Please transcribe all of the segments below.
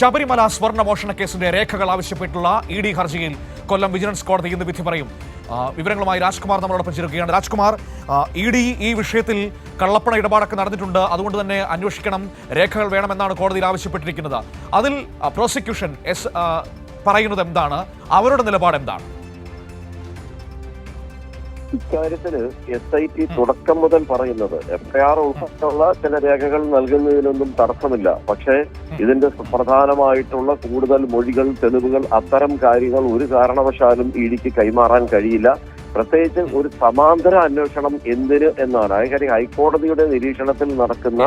ശബരിമല സ്വർണ മോഷണ കേസിന്റെ രേഖകൾ ആവശ്യപ്പെട്ടുള്ള ഇ ഡി ഹർജിയിൽ കൊല്ലം വിജിലൻസ് കോടതി ഇന്ന് വിധി പറയും. വിവരങ്ങളുമായി രാജ്കുമാർ നമ്മളോടൊപ്പം ചേരുകയാണ്. രാജ്കുമാർ ഇ ഡി ഈ വിഷയത്തിൽ കള്ളപ്പണ ഇടപാടൊക്കെ നടന്നിട്ടുണ്ട്. അതുകൊണ്ട് തന്നെ അന്വേഷിക്കണം. രേഖകൾ വേണമെന്നാണ് കോടതിയിൽ ആവശ്യപ്പെട്ടിരിക്കുന്നത്. അതിൽ പ്രോസിക്യൂഷൻ എസ് പറയുന്നത് എന്താണ്? അവരുടെ നിലപാട് എന്താണ്? ഇക്കാര്യത്തിൽ എസ് ഐ ടി തുടക്കം മുതൽ പറയുന്നത് എഫ്ഐആർ ഉൾപ്പെടെയുള്ള ചില രേഖകൾ നൽകുന്നതിനൊന്നും തടസ്സമില്ല. പക്ഷേ ഇതിന്റെ പ്രധാനമായിട്ടുള്ള കൂടുതൽ മൊഴികൾ തെളിവുകൾ അത്തരം കാര്യങ്ങൾ ഒരു കാരണവശാലും ഇ ഡിക്ക് കൈമാറാൻ കഴിയില്ല. പ്രത്യേകിച്ച് ഒരു സമാന്തര അന്വേഷണം എന്തിന് എന്നാണ്. കാര്യം ഹൈക്കോടതിയുടെ നിരീക്ഷണത്തിൽ നടക്കുന്ന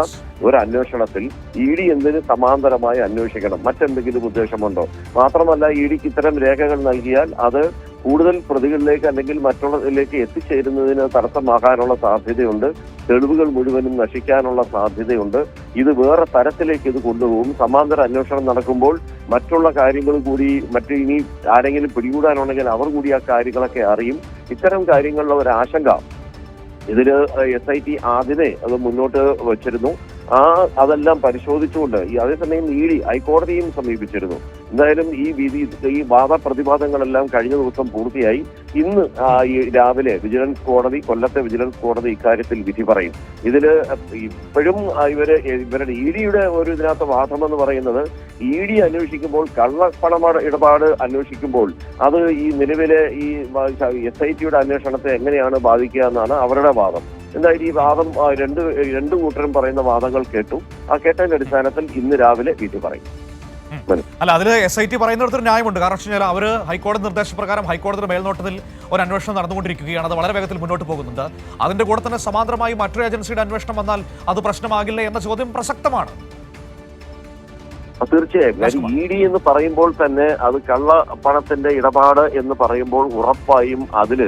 ഒരു അന്വേഷണത്തിൽ ഇ ഡി എന്തിന് സമാന്തരമായി അന്വേഷിക്കണം? മറ്റെന്തെങ്കിലും ഉദ്ദേശമുണ്ടോ? മാത്രമല്ല ഇ ഡിക്ക് ഇത്തരം രേഖകൾ നൽകിയാൽ അത് കൂടുതൽ പ്രതികളിലേക്ക് അല്ലെങ്കിൽ മറ്റുള്ളതിലേക്ക് എത്തിച്ചേരുന്നതിന് തടസ്സമാകാനുള്ള സാധ്യതയുണ്ട്. തെളിവുകൾ മുഴുവനും നശിക്കാനുള്ള സാധ്യതയുണ്ട്. ഇത് വേറെ തരത്തിലേക്ക് ഇത് കൊണ്ടുപോകും. സമാന്തര അന്വേഷണം നടക്കുമ്പോൾ മറ്റുള്ള കാര്യങ്ങൾ കൂടി മറ്റു ഇനി ആരെങ്കിലും പിടികൂടാനുണ്ടെങ്കിൽ അവർ കൂടി ആ കാര്യങ്ങളൊക്കെ അറിയും. ഇത്തരം കാര്യങ്ങളിലുള്ള ഒരു ആശങ്ക ഇതിൽ എസ് ഐ ടി ആദ്യമേ അത് മുന്നോട്ട് വച്ചിരുന്നു. ആ അതെല്ലാം പരിശോധിച്ചുകൊണ്ട് അതേസമയം ഇ ഡി ഹൈക്കോടതിയും സമീപിച്ചിരുന്നു. എന്തായാലും ഈ വിധി ഈ വാദപ്രതിവാദങ്ങളെല്ലാം കഴിഞ്ഞ ദിവസം പൂർത്തിയായി. ഇന്ന് രാവിലെ വിജിലൻസ് കോടതി കൊല്ലത്തെ വിജിലൻസ് കോടതി ഇക്കാര്യത്തിൽ വിധി പറയും. ഇതിൽ ഇപ്പോഴും ഇവർ ഇവരുടെ ഇ ഡിയുടെ ഒരു ഇതിനകത്ത് വാദം എന്ന് പറയുന്നത് ഇ ഡി അന്വേഷിക്കുമ്പോൾ കള്ളപ്പണ ഇടപാട് അന്വേഷിക്കുമ്പോൾ അത് ഈ നിലവിലെ ഈ എസ് ഐ ടിയുടെ അന്വേഷണത്തെ എങ്ങനെയാണ് ബാധിക്കുക എന്നാണ് അവരുടെ വാദം. എന്തായാലും ഈ വാദം രണ്ട് രണ്ടു കൂട്ടരും പറയുന്ന വാദങ്ങൾ കേട്ടു. ആ കേട്ടതിന്റെ അടിസ്ഥാനത്തിൽ ഇന്ന് രാവിലെ വിധി പറയും. അല്ല അതിൽ എസ് ഐ ടി പറയുന്നിടത്തൊരു ന്യായമുണ്ട്. കാരണം വെച്ച് കഴിഞ്ഞാൽ അവർ ഹൈക്കോടതി നിർദ്ദേശപ്രകാരം ഹൈക്കോടതിയുടെ മേൽനോട്ടത്തിൽ ഒരു അന്വേഷണം നടന്നുകൊണ്ടിരിക്കുകയാണ്. അത് വളരെ വേഗത്തിൽ മുന്നോട്ട് പോകുന്നുണ്ട്. അതിന്റെ കൂടെ തന്നെ സമാന്തരമായി മറ്റൊരു ഏജൻസിയുടെ അന്വേഷണം വന്നാൽ അത് പ്രശ്നമാകില്ല എന്ന ചോദ്യം പ്രസക്തമാണ്. തീർച്ചയായും. കാര്യം ഇ ഡി എന്ന് പറയുമ്പോൾ തന്നെ അത് കള്ള പണത്തിന്റെ ഇടപാട് എന്ന് പറയുമ്പോൾ ഉറപ്പായും അതിൽ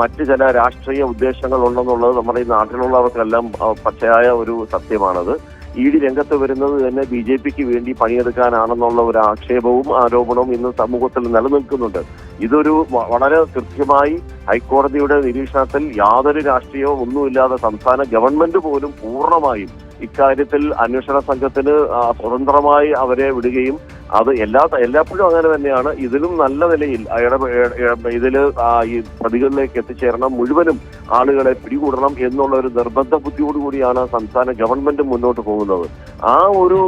മറ്റു ചില രാഷ്ട്രീയ ഉദ്ദേശങ്ങൾ ഉണ്ടെന്നുള്ളത് നമ്മുടെ ഈ നാട്ടിലുള്ളവർക്കെല്ലാം പച്ചയായ ഒരു സത്യമാണത്. ഇ ഡി രംഗത്ത് വരുന്നത് തന്നെ ബി ജെ പിക്ക് വേണ്ടി പണിയെടുക്കാനാണെന്നുള്ള ഒരു ആക്ഷേപവും ആരോപണവും ഇന്ന് സമൂഹത്തിൽ നിലനിൽക്കുന്നുണ്ട്. ഇതൊരു വളരെ കൃത്യമായി ഹൈക്കോടതിയുടെ നിരീക്ഷണത്തിൽ യാതൊരു രാഷ്ട്രീയവും ഒന്നുമില്ലാതെ സംസ്ഥാന ഗവൺമെന്റ് പോലും പൂർണമായും ഇക്കാര്യത്തിൽ അന്വേഷണ സംഘത്തിന് സ്വതന്ത്രമായി അവരെ വിടുകയും അത് എല്ലാ എല്ലാപ്പോഴും അങ്ങനെ തന്നെയാണ്. ഇതിലും നല്ല നിലയിൽ ഇതിൽ ഈ പ്രതികളിലേക്ക് എത്തിച്ചേരണം മുഴുവനും ആളുകളെ പിടികൂടണം എന്നുള്ള ഒരു നിർബന്ധ ബുദ്ധിയോടുകൂടിയാണ് സംസ്ഥാന ഗവൺമെന്റ് മുന്നോട്ട് പോകുന്നത്. ആ ഒരു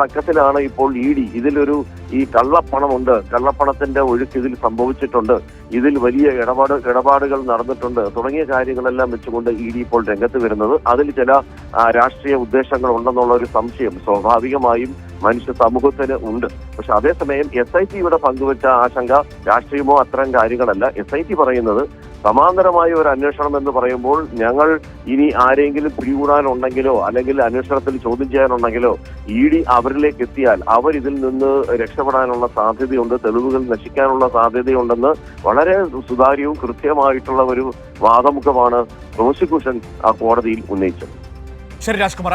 തക്കത്തിലാണ് ഇപ്പോൾ ഇ ഡി. ഇതിലൊരു ഈ കള്ളപ്പണമുണ്ട്. കള്ളപ്പണത്തിന്റെ ഒഴുക്ക് ഇതിൽ സംഭവിച്ചിട്ടുണ്ട്. ഇതിൽ വലിയ ഇടപാട് ഇടപാടുകൾ നടന്നിട്ടുണ്ട്. തുടങ്ങിയ കാര്യങ്ങളെല്ലാം വെച്ചുകൊണ്ട് ഇ ഡി ഇപ്പോൾ രംഗത്ത് വരുന്നത്. അതിൽ ചില രാഷ്ട്രീയ ഉദ്ദേശങ്ങൾ ഉണ്ടെന്നുള്ള ഒരു സംശയം സ്വാഭാവികമായും മനുഷ്യ സമൂഹത്തിന് ഉണ്ട്. പക്ഷെ അതേസമയം എസ് ഐ ടി ഇവിടെ പങ്കുവച്ച ആശങ്ക രാഷ്ട്രീയമോ അത്തരം കാര്യങ്ങളല്ല. എസ് ഐ ടി പറയുന്നത് സമാന്തരമായ ഒരു അന്വേഷണം എന്ന് പറയുമ്പോൾ ഞങ്ങൾ ഇനി ആരെങ്കിലും പിടികൂടാനുണ്ടെങ്കിലോ അല്ലെങ്കിൽ അന്വേഷണത്തിൽ ചോദ്യം ചെയ്യാനുണ്ടെങ്കിലോ ഇ ഡി അവരിലേക്ക് എത്തിയാൽ അവർ ഇതിൽ നിന്ന് രക്ഷപ്പെടാനുള്ള സാധ്യതയുണ്ട് തെളിവുകൾ നശിക്കാനുള്ള സാധ്യതയുണ്ടെന്ന് വളരെ സുതാര്യവും കൃത്യമായിട്ടുള്ള ഒരു വാദമുഖമാണ് പ്രോസിക്യൂഷൻ ആ കോടതിയിൽ ഉന്നയിച്ചത്. ശരി രാജ്കുമാർ.